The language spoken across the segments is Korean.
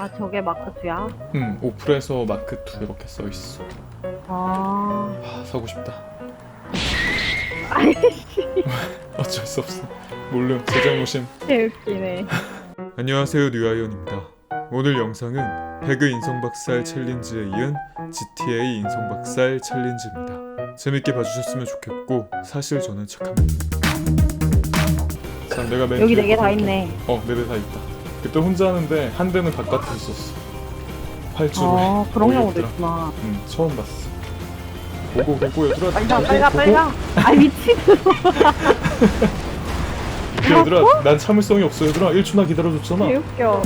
아 저게 마크 2야? 음 오플에서 마크 2 이렇게 써 있어. 아 아, 사고 싶다. 아이씨 어쩔 수 없어. 몰름 제 잘못임. 개웃기네 안녕하세요 뉴아이언입니다. 오늘 영상은 배그 인성박살 챌린지에 이은 GTA 인성박살 챌린지입니다. 재밌게 봐주셨으면 좋겠고 사실 저는 착합니다. 자 내가 맨 여기 뒤에 네 개 다. 있네 어, 네대다 있다. 그때 혼자 하는데 한 대는 바깥에 있었어. 활주로에. 아 그런 경우도. 있구나 응, 처음 봤어. 보고 보고 얘들아. 빨리 가 빨리 가. 빨리 가 아 미친 비켜 얘들아. 난 참을성이 없어 얘들아. 1초나 기다려줬잖아. 개웃겨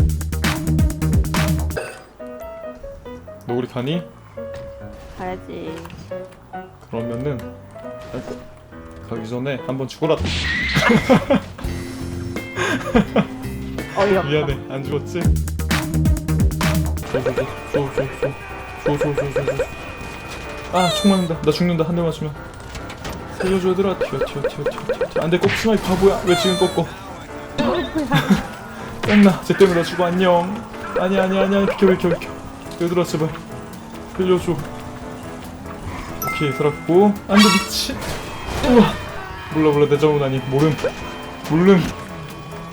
너 우리 가니? 가야지 그러면은 아이고, 가기 전에 한번 죽어라. 어이없다. 미안해 안 죽었지? 아총 맞는다. 나 죽는다. 한 대 맞추면. 살려줘 얘들아 튀어 튀어 튀어 튀어 튀어 안돼 꺾지 마이 바보야. 왜 지금 꺾어? 짱나. 쟤 때문에 나 죽어. 안녕. 아니 아니 아니 아니. 비켜 비켜 비켜. 얘들아 제발. 살려줘. 오케이 살았고. 안돼 미친 우와. 몰라 몰라. 내 잘못 아니 모름. 모름.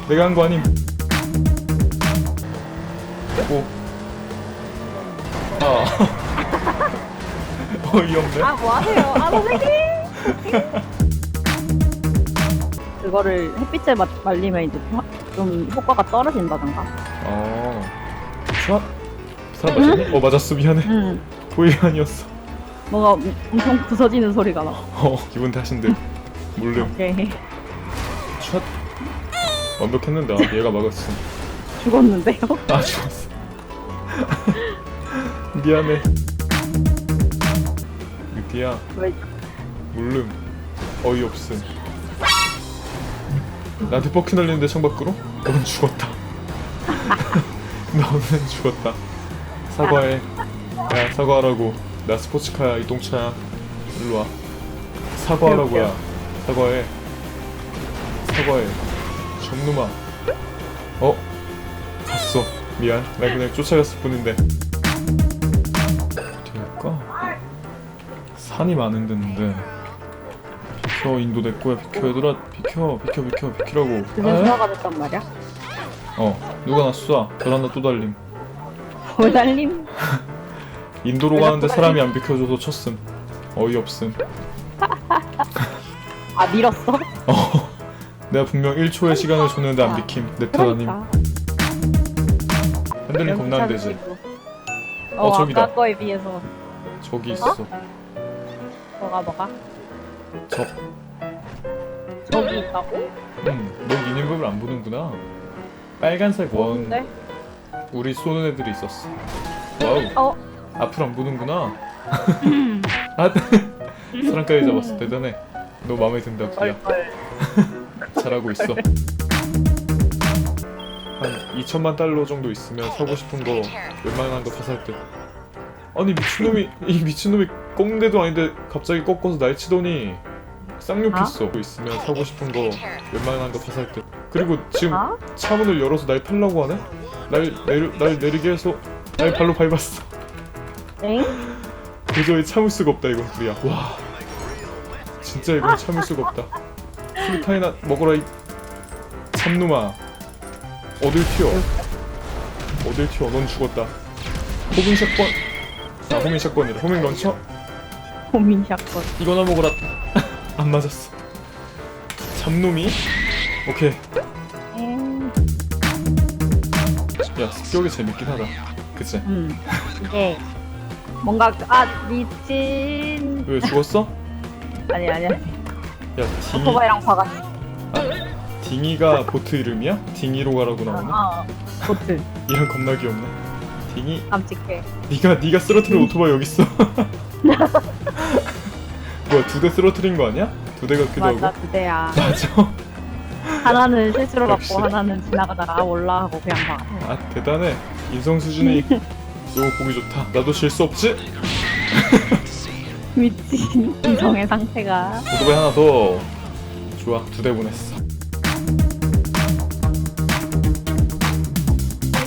내가 한 거 아님 오. 아. 어이없네. 아 뭐하세요 아 선생님 그거를 햇빛에 마, 말리면 이제 좀, 화- 좀 효과가 떨어진다던가 어. 샷. 사람 맞았니? 어 맞았어 미안해. 응 고의가 아니었어. 뭔가 음- 엄청 부서지는 소리가 나 어 기분 탓인데. 물름. 오케이 샷. 완벽했는데 아, 얘가 막았어. 죽었는데요? 아 죽었어. 미안해. 유디야 왜 물름. 어이없음. 나한테 뻑큐 날리는데 창밖으로? 넌 죽었다. 너는 죽었다. 사과해. 야 사과하라고. 나 스포츠카야 이동차야. 일로 와. 사과하라고 야. 사과해. 사과해. 점누마. 어? 미안. 나 그냥 쫓아갔을 뿐인데. 어디 갈까? 산이 많은 데인데. 비켜 인도 내 거야 비켜 얘들아 비켜 비켜 비켜 비키라고. 그게 아? 수화가 됐단 말이야? 어 누가 나 쏴. 베란다 또 달림. 뭘 달림? 인도로 가는데 또 사람이 안 비켜줘서 쳤음. 어이없음. 아 밀었어? 어. 내가 분명 1초의 시간을 줬는데 안 비킴. 아님. 그러니까 핸들링 겁나 안 되지. 어, 어, 저기다. 아까 거에 비해서 저기 있어. 뭐가 뭐가? 저. 저기 있다고? 음, 너 미니맵을 안 보는구나. 빨간색 원. 근데? 우리 쏘는 애들이 있었어. 와우. 어? 앞을 안 보는구나. 아, 사람까지 잡았어. 대단해. 너 마음에 든다, 구야. 잘하고 있어. 한 2천만 달러 정도 있으면 사고 싶은 거 웬만한 거 다살 듯. 아니 미친놈이 이 미친놈이 꺾는데도 아닌데 갑자기 꺾어서 날 치더니 쌍욕했어. 있으면 사고 싶은 거 웬만한 거 다살 듯. 그리고 지금 아? 차문을 열어서 날 팔라고 하네? 날 내리 날 내리게 해서 날 발로 밟았어. 엥? 도저히 참을 수가 없다 이건 둘이야. 와, 진짜 이건 참을 수가 없다. 술타이나 먹어라 이 참놈아. 어딜 튀어? 어딜 튀어? 넌 죽었다. 호밍 샷건. 아 호밍 샷건이래. 호밍 런처? 고민 샷건 이거나 먹어라. 안 맞았어. 참놈이? 오케이. 엥? 야 습격이 재밌긴 하다. 그치? 음 이게 뭔가 아 미친 왜 죽었어? 아니 아니야 야 딩이 오토바이랑 박았어 딩이가 보트 이름이야? 딩이로 가라고 나오나? 아 보트 이런 겁나 귀엽네. 딩이 깜찍해 네가 네가 쓰러트린 오토바이 여기 있어. 뭐야 두 대 쓰러트린 거 아니야? 두 대 같기도 맞아 하고. 두 대야 맞아. 하나는 실수로 역시. 받고 하나는 지나가다가 올라 하고 그냥 봐 아 대단해. 인성 수준이 너무 보기 좋다. 나도 질수 없지? 미친 이성의 상태가 오토바이 하나 더. 좋아 두 대 보냈어.